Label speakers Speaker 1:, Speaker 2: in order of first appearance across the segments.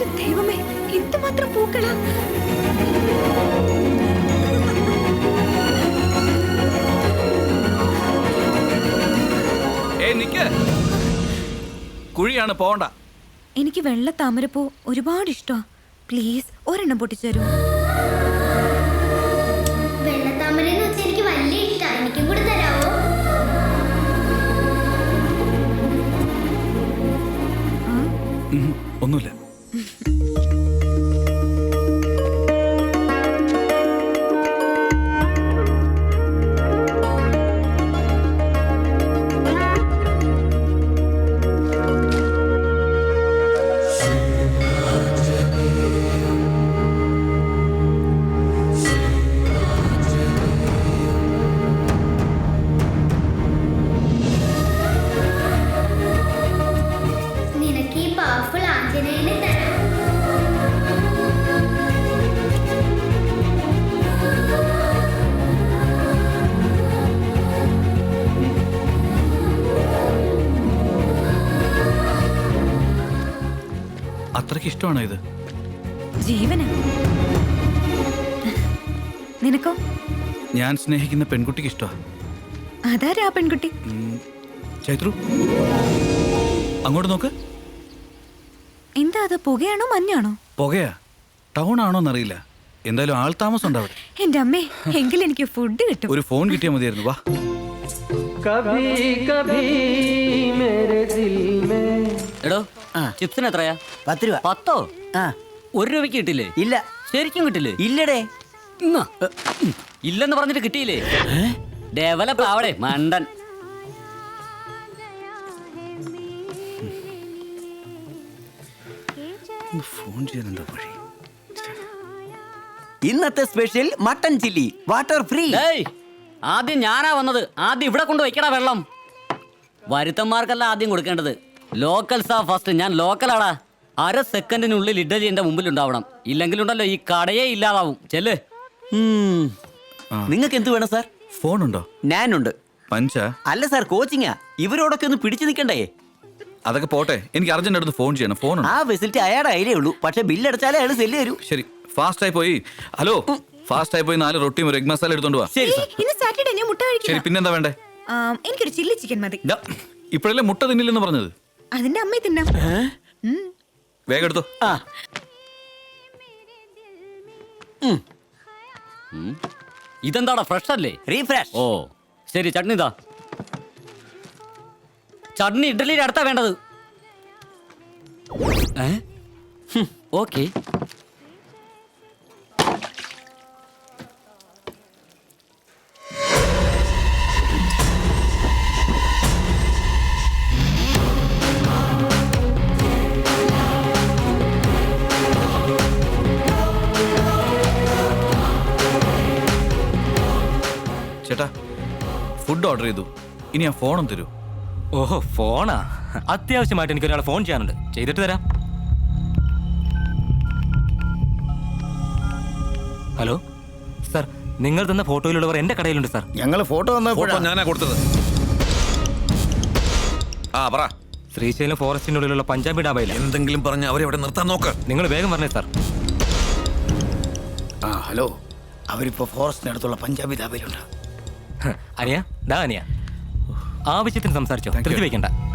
Speaker 1: എന്റെ ദൈവമേ എന്തുമാത്രം പൂക്കളാ.
Speaker 2: ഏ നിക്ക്. കുഴിയാണ് പോണ്ട.
Speaker 1: എനിക്ക് വെള്ള താമരപ്പൂ ഒരുപാട് ഇഷ്ടമാ പ്ലീസ് ഒരെണ്ണം പൊട്ടിച്ചേരൂ.
Speaker 3: വെള്ളത്താമരന്ന് വെച്ചാൽ എനിക്ക് വലിയ ഇഷ്ടമാണ് എനിക്കും കൂടി തരാവോ?
Speaker 2: ഉം, ഒന്നുമില്ല. 嗯 ഇഷ്ടമാണോ ഇത്?
Speaker 1: ജീവന? നിനക്കോ?
Speaker 2: ഞാൻ സ്നേഹിക്കുന്ന പെൺകുട്ടിക്ക് ഇഷ്ടമാണ്
Speaker 1: അതാരാ ആ പെൺകുട്ടി?
Speaker 2: ചൈത്രു? അങ്ങോട്ട് നോക്ക്.
Speaker 1: എന്താ അത് പുകയാണോ മഞ്ഞാണോ?
Speaker 2: പുകയാ. ടൗൺ ആണോന്നറിയില്ല എന്തായാലും ആൾ താമസം ഉണ്ട് അവിടെ.
Speaker 1: എന്റെ അമ്മേ എങ്കിൽ എനിക്ക് ഫുഡ് കിട്ടും.
Speaker 2: ഒരു ഫോൺ കിട്ടിയാൽ മതിയായിരുന്നു. വാ.
Speaker 4: എടോ ചിപ്സിന് എത്രയാ?
Speaker 5: പത്ത് രൂപ.
Speaker 4: പത്തോ?
Speaker 5: ആ.
Speaker 4: ഒരു രൂപയ്ക്ക് കിട്ടില്ലേ
Speaker 5: ഇല്ല.
Speaker 4: ശരിക്കും കിട്ടില്ലേ?
Speaker 5: ഇല്ലടേ.
Speaker 4: ഇന്നാ. ഇല്ലെന്ന് പറഞ്ഞിട്ട് കിട്ടിയില്ലേ? ഡെവലപ്പ് ആവടെ മണ്ടൻ.
Speaker 2: ഫോൺ വഴി?
Speaker 5: ഇന്നത്തെ special mutton chilli water free
Speaker 4: ആദ്യം ഞാനാ വന്നത്. ആദ്യം ഇവിടെ കൊണ്ട് വെക്കടാ വെള്ളം. വരുത്തന്മാർക്കല്ല ആദ്യം കൊടുക്കേണ്ടത്. ലോക്കൽസാ ഫസ്റ്റ് ഞാൻ ലോക്കലാടാ അര സെക്കൻഡിനുള്ളിൽ ഇഡലി എന്റെ മുമ്പിൽ ഉണ്ടാവണം ഇല്ലെങ്കിലുണ്ടല്ലോ ഈ കടയേ ഇല്ലാതാവും. ചെല്ല്.
Speaker 5: നിങ്ങൾക്ക് എന്ത് വേണം സാർ
Speaker 2: ഞാൻ
Speaker 5: ഉണ്ട്
Speaker 2: പഞ്ച?
Speaker 5: അല്ല സാർ കോച്ചിങ്ങാ ഇവരോടൊക്കെ ഒന്ന് പിടിച്ചു നിൽക്കണ്ടേ?
Speaker 2: അതൊക്കെ പോട്ടെ. എനിക്ക് അർജന്റ് അടുത്ത് ഫോൺ ചെയ്യണം. ഫോൺ
Speaker 5: ആ ഫെസിലിറ്റി അയാളുടെ കയ്യിലേ ഉള്ളൂ. പക്ഷെ ബില്ല് അടച്ചാലേ അയാൾ സെല്ല് തരൂ
Speaker 2: ശരി. ഫാസ്റ്റ് ആയി പോയി. ഹലോ ഫാസ്റ്റ് ആയി പോയി നാല് റൊട്ടിയും ഒരു എഗ് മസാല എടുത്തോണ്ട് വാ.
Speaker 5: ശരി
Speaker 1: ഇന്ന് സാറ്റർഡേ ഞാൻ മുട്ട
Speaker 2: ശരി
Speaker 1: കഴിക്കില്ല
Speaker 2: പിന്നെന്താ വേണ്ടേ?
Speaker 1: എനിക്കൊരു ചില്ലി ചിക്കൻ മതി.
Speaker 2: ഇപ്പോഴല്ലേ മുട്ട തിന്നില്ലെന്ന് പറഞ്ഞത്?
Speaker 1: അതിന്റെ അമ്മയെ തിന്നാം. ഉം.
Speaker 2: വേഗം എടുത്തോ.
Speaker 5: ആ.
Speaker 4: ഇതെന്താടാ ഫ്രഷ് അല്ലേ?
Speaker 5: റീഫ്രഷ്
Speaker 4: ഓ ശരി ചട്നി ഇതാ. ചട്നി ഇഡ്ഡലിയുടെ അടുത്താ വേണ്ടത്. ഏ? ഓക്കെ.
Speaker 2: ഓർഡർ ചെയ്തു. ഇനി ആ ഫോണും തരൂ.
Speaker 6: ഓഹോ ഫോണാ അത്യാവശ്യമായിട്ട് എനിക്ക് ഒരാളെ ഫോൺ ചെയ്യാനുണ്ട്. ചെയ്തിട്ട് തരാം. ഹലോ? സാർ നിങ്ങൾ തന്ന ഫോട്ടോയിലുള്ളവർ എന്റെ കടയിലുണ്ട് സാർ.
Speaker 7: ഞങ്ങൾ ഫോട്ടോ
Speaker 2: ഫോട്ടോ ഞാനാ കൊടുത്തത്. ആ പറ.
Speaker 6: ശ്രീശൈലം ഫോറസ്റ്റിനുള്ളിലുള്ള പഞ്ചാബി ഡാബയിൽ
Speaker 2: എന്തെങ്കിലും പറഞ്ഞ് അവരെ അവിടെ നിർത്താൻ നോക്ക്.
Speaker 6: നിങ്ങൾ വേഗം പറഞ്ഞേ സാർ.
Speaker 7: ആ ഹലോ. അവരിപ്പോ ഫോറസ്റ്റിനടുത്തുള്ള പഞ്ചാബി ധാബയിലുണ്ട്
Speaker 6: അനിയ ദാ അനിയ. ആവശ്യത്തിന് സംസാരിച്ചോ.
Speaker 2: തൃപ്തി
Speaker 6: വയ്ക്കണ്ട. വെക്കണ്ട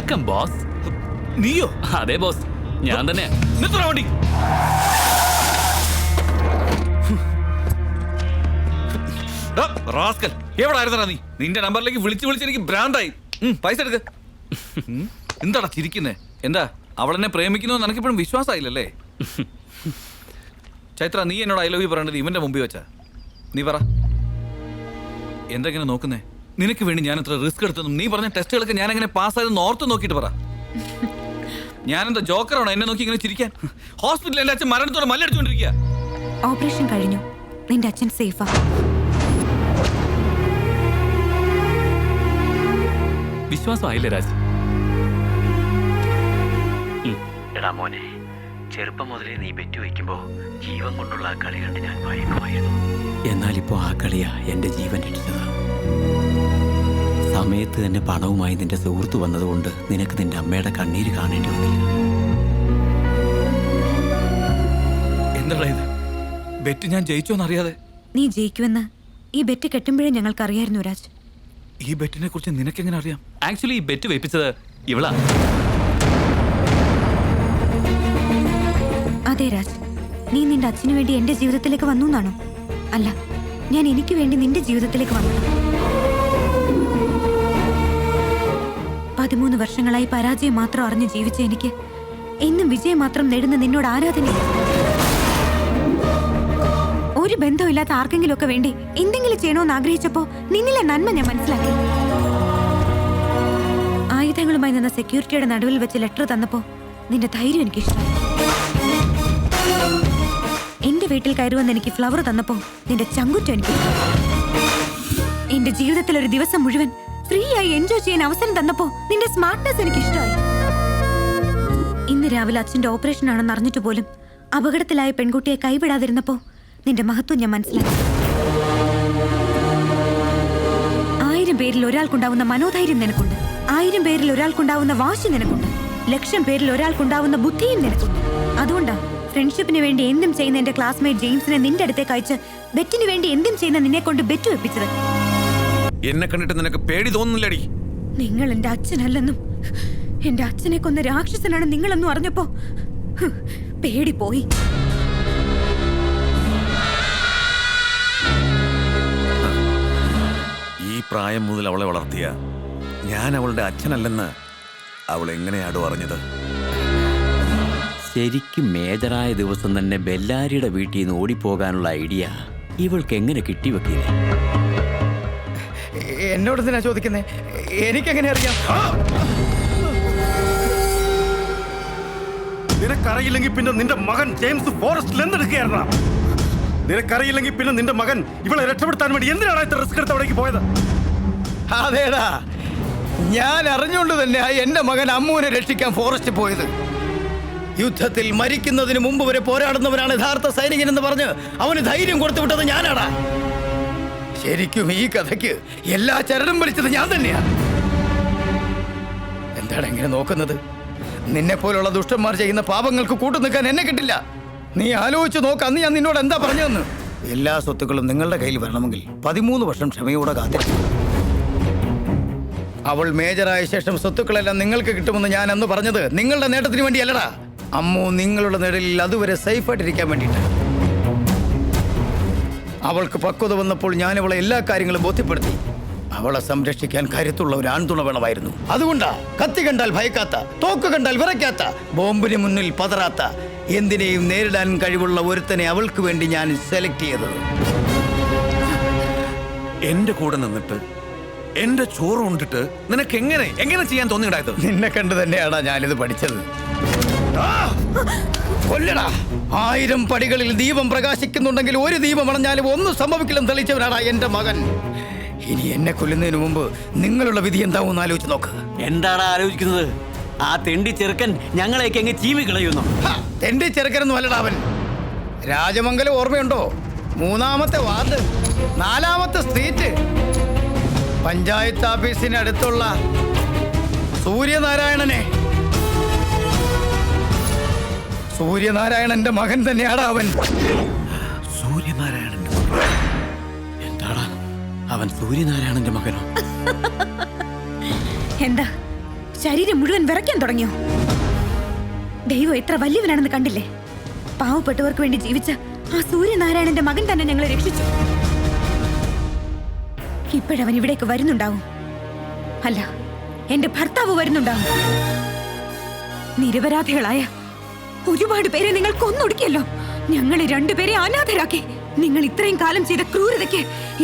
Speaker 6: വെൽക്കം ബോസ്
Speaker 2: നീയോ?
Speaker 6: അതെ ബോസ് ഞാൻ തന്നെ.
Speaker 2: നിർത്തണ വണ്ടി? റാസ്കൽ എവിടായിരുന്നടാ നീ? നിന്റെ നമ്പറിലേക്ക് വിളിച്ച് വിളിച്ച് എനിക്ക് ബ്രാൻഡായി പൈസ എടുക്ക. എന്താടാ ചിരിക്കുന്നേ? എന്താ അവളെന്നെ പ്രേമിക്കുന്നു നിനക്കിപ്പോഴും വിശ്വാസമായില്ലല്ലേ? ചൈത്ര നീ എന്നോട് ഐ ലവ് യു പറയേണ്ടത് ഇവന്റെ മുമ്പിൽ വെച്ചാ. നീ പറ. എന്തെങ്ങനെ നോക്കുന്നേ? നിനക്ക് വേണ്ടി ഞാൻ എത്ര റിസ്ക് എടുത്തതും നീ പറഞ്ഞ ടെസ്റ്റുകളൊക്കെ ഞാൻ എങ്ങനെ പാസ്സായതെന്ന് ഓർത്ത് നോക്കിയിട്ട് പറ. ഞാനെന്താ ജോക്കറാണോ എന്നെ നോക്കി ഇങ്ങനെ ചിരിക്കാൻ? ഹോസ്പിറ്റലിൽ എന്റെ അച്ഛൻ മരണത്തോടെ മല്ലടിച്ചുകൊണ്ടിരിക്കുക
Speaker 1: ഓപ്പറേഷൻ കഴിഞ്ഞു. നിന്റെ അച്ഛൻ സേഫാ
Speaker 6: വിശ്വാസമായില്ലേ രാജ്?
Speaker 5: എടാ മോനെ ചെറുപ്പം മുതലേ നീ ബെറ്റ് വയ്ക്കുമ്പോ ജീവൻ കൊണ്ടുള്ള ആ കളി കണ്ട് ഞാൻ ഭയക്കുമായിരുന്നു. എന്നാലിപ്പോ ആ കളിയാ എന്റെ ജീവൻ രക്ഷിച്ചത് സമയത്ത് തന്നെ പണവുമായി നിന്റെ സുഹൃത്ത് വന്നതുകൊണ്ട് നിനക്ക് നിന്റെ അമ്മയുടെ കണ്ണീര് കാണേണ്ടി വന്നില്ല.
Speaker 2: എന്താ ഇത്? ബെറ്റ് ഞാൻ ജയിച്ചോന്നറിയാതെ
Speaker 1: നീ ജയിക്കുമെന്ന് ഈ ബെറ്റ് കെട്ടുമ്പോഴേ ഞങ്ങൾക്കറിയായിരുന്നു രാജ്.
Speaker 2: ഈ ബെറ്റിനെ കുറിച്ച് നിനക്കെങ്ങനെ അറിയാം?
Speaker 6: ആക്ച്വലി ഈ ബെറ്റ് വെപ്പിച്ചത് ഇവളാ.
Speaker 1: അതെ രാജ് നീ നിന്റെ അച്ഛനു വേണ്ടി എന്റെ ജീവിതത്തിലേക്ക് വന്നു എന്നാണോ? അല്ല ഞാൻ എനിക്ക് വേണ്ടി നിന്റെ ജീവിതത്തിലേക്ക് വന്നു. പതിമൂന്ന് വർഷങ്ങളായി പരാജയം മാത്രം അറിഞ്ഞ് ജീവിച്ച എനിക്ക് എന്നും വിജയം മാത്രം നേടുന്ന നിന്നോട് ആരാധനയാണ് ഒരു ബന്ധമില്ലാത്ത ആർക്കെങ്കിലും ഒക്കെ വേണ്ടി എന്തെങ്കിലും ചെയ്യണമെന്ന് ആഗ്രഹിച്ചപ്പോ നിന്നിലെ നന്മ ഞാൻ മനസ്സിലാക്കി. ആയുധങ്ങളുമായി നിന്ന സെക്യൂരിറ്റിയുടെ നടുവിൽ വെച്ച് ലെറ്റർ തന്നപ്പോ നിന്റെ ധൈര്യം എനിക്ക് ഇഷ്ടമായി എന്റെ വീട്ടിൽ കയറുവെന്ന് എനിക്ക് ഫ്ലവർ തന്നപ്പോ നിന്റെ ചങ്കുറ്റം എനിക്ക്. എന്റെ ജീവിതത്തിൽ ഒരു ദിവസം മുഴുവൻ ഫ്രീ ആയി എൻജോയ് ചെയ്യാൻ അവസരം തന്നപ്പോ നിന്റെ സ്മാർട്ട്നെസ് എനിക്ക് ഇഷ്ടമായി ഇന്ന് രാവിലെ അച്ഛന്റെ ഓപ്പറേഷൻ ആണെന്ന് അറിഞ്ഞിട്ട് പോലും അപകടത്തിലായ പെൺകുട്ടിയെ കൈവിടാതിരുന്നപ്പോ നിന്റെ മഹത്വം ഞാൻ മനസ്സിലാക്കി. ആയിരം പേരിൽ ഒരാൾക്കുണ്ടാവുന്ന മനോധൈര്യം നിനക്കുണ്ട്. ആയിരം പേരിൽ ഒരാൾക്കുണ്ടാവുന്ന വാശി നിനക്കുണ്ട്. ലക്ഷം പേരിൽ ഒരാൾക്കുണ്ടാവുന്ന ബുദ്ധിയും നിനക്കുണ്ട്. അതുകൊണ്ടാ ഫ്രണ്ട്ഷിപ്പിന് വേണ്ടി എന്തും ചെയ്യുന്ന എന്റെ ക്ലാസ്മേറ്റ് ജെയിംസിനെ നിന്റെ അടുത്തേക്ക് അയച്ച് ബെറ്റിന് വേണ്ടി എന്തും ചെയ്യുന്ന നിന്നെ കൊണ്ട് ബെറ്റ് വെപ്പിച്ചത്.
Speaker 7: എന്നെ കണ്ടിട്ട് നിനക്ക് പേടി തോന്നുന്നില്ലടി.
Speaker 1: നിങ്ങൾ എന്റെ അച്ഛനല്ലെന്നും എന്റെ അച്ഛനെ കൊന്ന രാക്ഷസനാണ് നിങ്ങളെന്നും അറിഞ്ഞപ്പോ പേടി പോയി
Speaker 7: ഈ പ്രായം മുതൽ അവളെ വളർത്തിയ ഞാൻ അവളുടെ അച്ഛനല്ലെന്ന് അവൾ എങ്ങനെയാടോ അറിഞ്ഞത്.
Speaker 5: ശരിക്കും മേജറായ ദിവസം തന്നെ ബെല്ലാരിയുടെ വീട്ടിൽ നിന്ന് ഓടിപ്പോകാനുള്ള ഐഡിയ ഇവൾക്ക് എങ്ങനെ കിട്ടിവെക്കില്ല
Speaker 7: എന്നോട് എന്തിനാ ചോദിക്കുന്നേ? എനിക്കെങ്ങനെ അറിയാം? നിനക്കറിയില്ലെങ്കിൽ പിന്നെ നിന്റെ മകൻ ജെയിംസ് ഫോറസ്റ്റിൽ എന്തെടുക്കുകയായിരുന്ന? നിനക്കറിയില്ലെങ്കിൽ പിന്നെ നിന്റെ മകൻ ഇവളെ രക്ഷപ്പെടുത്താൻ വേണ്ടി എന്തിനാണ് ഇത്ര റിസ്ക് എടുത്ത് അവിടേക്ക് പോയത്?
Speaker 8: അതേടാ ഞാൻ അറിഞ്ഞുകൊണ്ട് തന്നെ എന്റെ മകൻ അമ്മുവിനെ രക്ഷിക്കാൻ ഫോറസ്റ്റ് പോയത്. യുദ്ധത്തിൽ മരിക്കുന്നതിന് മുമ്പ് വരെ പോരാടുന്നവനാണ് യഥാർത്ഥ സൈനികൻ എന്ന് പറഞ്ഞ് അവന് ധൈര്യം കൊടുത്തു വിട്ടത് ഞാനാടാ. ശരിക്കും ഈ കഥയ്ക്ക് എല്ലാ ചരടും വലിച്ചത് ഞാൻ തന്നെയാ. എന്താണ് എങ്ങനെ നോക്കുന്നത്? നിന്നെ പോലുള്ള ദുഷ്ടന്മാർ ചെയ്യുന്ന പാപങ്ങൾക്ക് കൂട്ടു നിൽക്കാൻ എന്നെ കിട്ടില്ല. നീ ആലോചിച്ച് നോക്ക് അന്ന് ഞാൻ നിന്നോട് എന്താ പറഞ്ഞതെന്ന്. എല്ലാ സ്വത്തുക്കളും നിങ്ങളുടെ കയ്യിൽ വരണമെങ്കിൽ പതിമൂന്ന് വർഷം ക്ഷമയോടെ കാത്തിരിക്കും അവൾ മേജറായ ശേഷം സ്വത്തുക്കളെല്ലാം നിങ്ങൾക്ക് കിട്ടുമെന്ന് ഞാൻ അന്ന് പറഞ്ഞത് നിങ്ങളുടെ നേട്ടത്തിന് വേണ്ടിയല്ലടാ. അമ്മു നിങ്ങളുടെ നിഴലിൽ അതുവരെ സേഫായിട്ടിരിക്കാൻ വേണ്ടിയിട്ട് അവൾക്ക് പക്വത വന്നപ്പോൾ ഞാൻ അവളെ എല്ലാ കാര്യങ്ങളും ബോധ്യപ്പെടുത്തി. അവളെ സംരക്ഷിക്കാൻ കരുത്തുള്ള ഒരു ആൺതുണ വേണമായിരുന്നു. അതുകൊണ്ടാ കത്തി കണ്ടാൽ ഭയക്കാത്ത തോക്ക് കണ്ടാൽ വിറയ്ക്കാത്ത ബോംബിന് മുന്നിൽ പതറാത്ത എന്തിനേയും നേരിടാൻ കഴിവുള്ള ഒരുത്തനെ അവൾക്ക് വേണ്ടി ഞാൻ സെലക്ട് ചെയ്തത്.
Speaker 7: എന്റെ കൂടെ നിന്നിട്ട് എന്റെ ചോറ് കൊണ്ടിട്ട് നിനക്ക് എങ്ങനെ എങ്ങനെ ചെയ്യാൻ തോന്നിയിടായത്
Speaker 8: നിന്നെ കണ്ടു തന്നെയാടാ ഞാനിത് പഠിച്ചത്! കൊല്ലടാ. ആയിരം പടികളിൽ ദീപം പ്രകാശിക്കുന്നുണ്ടെങ്കിൽ ഒരു ദീപം അണഞ്ഞാലും ഒന്നും സംഭവിക്കില്ലെന്ന് തെളിയിച്ചവനാടാ എന്റെ മകൻ. ഇനി എന്നെ കൊല്ലുന്നതിന് മുമ്പ് നിങ്ങളുടെ വിധി എന്താവും ആലോചിച്ച് നോക്ക്.
Speaker 5: എന്താണ് ആലോചിക്കുന്നത്? ആ തെണ്ടി ചെറുക്കൻ ഞങ്ങളെയൊക്കെ അങ്ങ് ചീമി കളയുന്നു.
Speaker 8: തെണ്ടി ചെറുക്കനൊന്നും അല്ലടാ അവൻ. രാജമംഗലം ഓർമ്മയുണ്ടോ? മൂന്നാമത്തെ വാർഡ് നാലാമത്തെ സ്ട്രീറ്റ്. പഞ്ചായത്ത് ഓഫീസിന് സൂര്യനാരായണന്റെ മകൻ തന്നെയാടാ അവൻ.
Speaker 5: സൂര്യനാരായണന്റെ മകൻ? എന്താടാ? അവൻ സൂര്യനാരായണന്റെ മകനോ?
Speaker 1: എന്താ? ശരീരം മുഴുവൻ വിറയ്ക്കാൻ തുടങ്ങിയോ? ദൈവം എത്ര വലിയവനാണെന്ന് കണ്ടില്ലേ? പാവപ്പെട്ടവർക്ക് വേണ്ടി ജീവിച്ച ആ സൂര്യനാരായണന്റെ മകൻ തന്നെ ഞങ്ങളെ രക്ഷിച്ചു. ഇപ്പോഴവൻ ഇവിടേക്ക് വരുന്നുണ്ടാവും. അല്ല എന്റെ ഭർത്താവ് വരുന്നുണ്ടാവും. നിരപരാധികളായ ഒരുപാട് പേരെ നിങ്ങൾ കൊന്നൊടുക്കിയല്ലോ. ഞങ്ങളെ രണ്ടുപേരെ അനാഥരാക്കി. നിങ്ങൾ ഇത്രയും കാലം ചെയ്ത ക്രൂരതയ്ക്ക്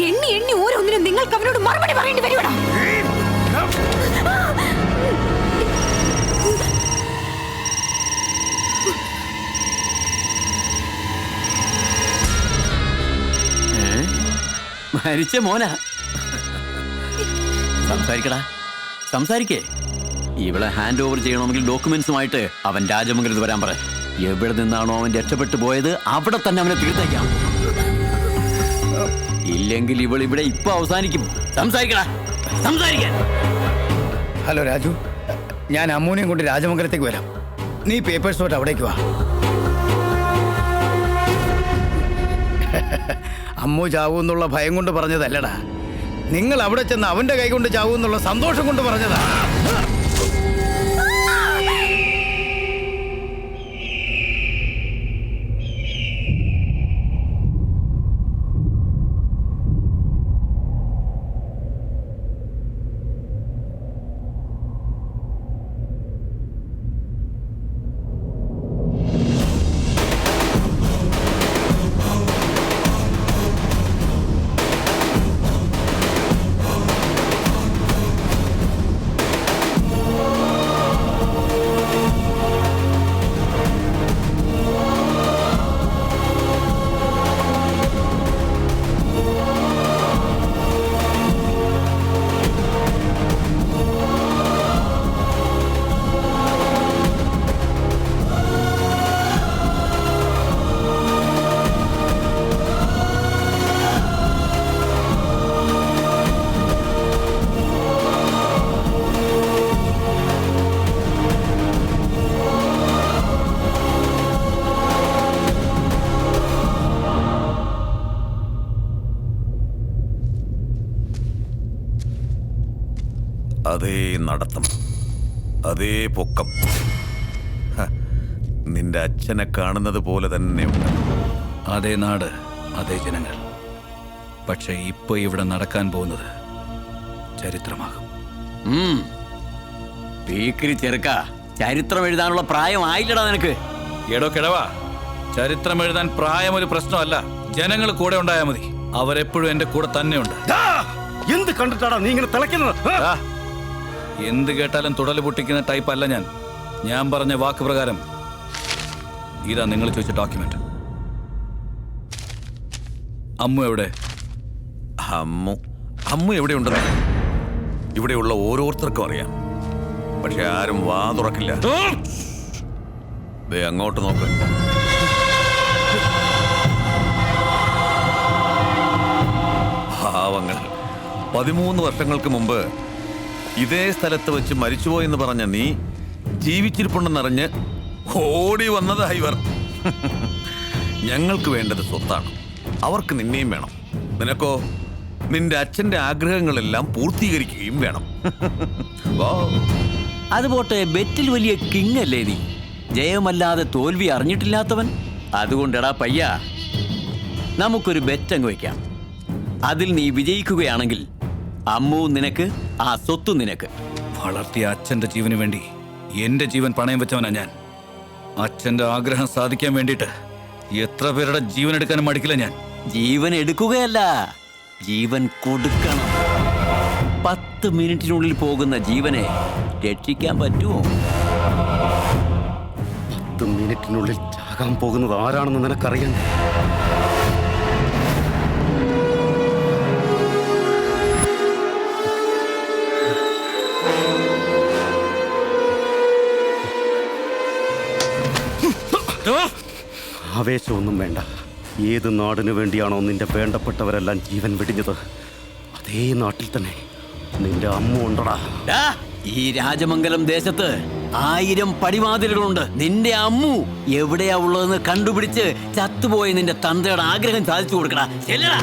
Speaker 1: എണ്ണി എണ്ണി ഓരോന്നിനും നിങ്ങൾക്ക് അവനോട് മറുപടി പറയേണ്ടി വരുവടാ.
Speaker 5: മരിച്ച മോന. സംസാരിക്കടാ. സംസാരിക്കേ. ഇവളെ ഹാൻഡ് ഓവർ ചെയ്യണമെങ്കിൽ ഡോക്യുമെന്റ്സുമായിട്ട് അവൻ രാജമംഗലത്ത് വരാൻ പറ. എവിടെ നിന്നാണോ അവൻ രക്ഷപ്പെട്ടു പോയത് അവിടെ തന്നെ അവനെ തീർത്തേക്കാം. ഇല്ലെങ്കിൽ ഇവൾ ഇവിടെ ഇപ്പൊ അവസാനിക്കും. സംസാരിക്കടാ. സംസാരിക്കാൻ.
Speaker 8: ഹലോ രാജു. ഞാൻ അമ്മൂനെയും കൊണ്ട് രാജമംഗലത്തേക്ക് വരാം. നീ പേപ്പേഴ്സ് തൊട്ട് അവിടേക്ക് വാ. അമ്മു ചാവൂ എന്നുള്ള ഭയം കൊണ്ട് പറഞ്ഞതല്ലടാ. നിങ്ങൾ അവിടെ ചെന്ന് അവന്റെ കൈ കൊണ്ട് ചാവൂ എന്നുള്ള സന്തോഷം കൊണ്ട് പറഞ്ഞതാ.
Speaker 7: അതേ നടത്തം. അതേ പൊക്കം. നിന്റെ അച്ഛനെ കാണുന്നത് പോലെ തന്നെയുണ്ട്
Speaker 2: അതേ നാട് അതേ ജനങ്ങൾ. പക്ഷെ ഇപ്പൊ ഇവിടെ നടക്കാൻ പോകുന്നത് ചരിത്രമാകും.
Speaker 5: പീക്കിരി ചെറുക്ക ചരിത്രം എഴുതാനുള്ള പ്രായം ആയില്ലടാ നിനക്ക്.
Speaker 2: എടോ കിടവാ ചരിത്രം എഴുതാൻ പ്രായം ഒരു പ്രശ്നമല്ല. ജനങ്ങൾ കൂടെ ഉണ്ടായാൽ മതി. അവരെപ്പോഴും എന്റെ കൂടെ തന്നെയുണ്ട്.
Speaker 7: ദാ, എന്ത് കണ്ടിട്ടാടാ നീ ഇങ്ങനെ തിളയ്ക്കുന്നത്?
Speaker 2: എന്ത് കേട്ടാലും തുടൽ പൊട്ടിക്കുന്ന അല്ല ഞാൻ. ഞാൻ പറഞ്ഞ വാക്ക് പ്രകാരം. ഇതാ നിങ്ങൾ ചോദിച്ച ഡോക്യുമെന്റ് അമ്മു എവിടെ?
Speaker 7: അമ്മു. അമ്മു എവിടെ ഉണ്ടെന്ന് ഇവിടെയുള്ള ഓരോരുത്തർക്കും അറിയാം. പക്ഷെ ആരും വാ തുറക്കില്ല. ദേ അങ്ങോട്ട് നോക്ക്. ഭാവങ്ങൾ പതിമൂന്ന് വർഷങ്ങൾക്ക് മുമ്പ് ഇതേ സ്ഥലത്ത് വെച്ച് മരിച്ചുപോയെന്ന് പറഞ്ഞ നീ ജീവിച്ചിരിപ്പുണ്ടെന്നറിഞ്ഞ് ഓടി വന്നതാ ഇവർ ഞങ്ങൾക്ക് വേണ്ടത് സ്വത്താണ്. അവർക്ക് നിന്നെയും വേണം. നിനക്കോ? നിന്റെ അച്ഛന്റെ ആഗ്രഹങ്ങളെല്ലാം പൂർത്തീകരിക്കുകയും വേണം. വാ.
Speaker 5: അത് പോട്ടെ ബെറ്റിൽ വലിയ കിങ് അല്ലേ നീ? ജയമല്ലാതെ തോൽവി അറിഞ്ഞിട്ടില്ലാത്തവൻ? അതുകൊണ്ടടാ പയ്യ നമുക്കൊരു ബെറ്റ് അങ്ങ് വയ്ക്കാം അതിൽ നീ വിജയിക്കുകയാണെങ്കിൽ അമ്മു നിനക്ക് ആ സ്വത്ത് നിനക്ക്.
Speaker 2: വളർത്തിയ അച്ഛന്റെ ജീവന് വേണ്ടി എന്റെ ജീവൻ പണയം വെച്ചവനാ ഞാൻ. അച്ഛന്റെ ആഗ്രഹം സാധിക്കാൻ വേണ്ടിയിട്ട് എത്ര പേരുടെ ജീവൻ എടുക്കാനും മടിക്കില്ല ഞാൻ.
Speaker 5: ജീവൻ എടുക്കുകയല്ല ജീവൻ കൊടുക്കണം. പത്ത് മിനിറ്റിനുള്ളിൽ പോകുന്ന ജീവനെ രക്ഷിക്കാൻ പറ്റുമോ?
Speaker 7: പത്ത് മിനിറ്റിനുള്ളിൽ ചാകാൻ പോകുന്നത് ആരാണെന്ന് നിനക്കറിയാൻ? ആവേശമൊന്നും വേണ്ട. ഏത് നാടിനു വേണ്ടിയാണോ നിന്റെ വേണ്ടപ്പെട്ടവരെല്ലാം ജീവൻ വെടിഞ്ഞത്? അതേ നാട്ടിൽ തന്നെ നിന്റെ അമ്മ ഉണ്ടടാ.
Speaker 5: ഈ രാജമംഗലം ദേശത്ത് ആയിരം പടിവാതിലുകളുണ്ട്. നിന്റെ അമ്മു എവിടെയാ ഉള്ളതെന്ന് കണ്ടുപിടിച്ച് ചത്തുപോയ നിന്റെ തന്തയുടെ ആഗ്രഹം സാധിച്ചു കൊടുക്കടാ. ചെല്ലടാ.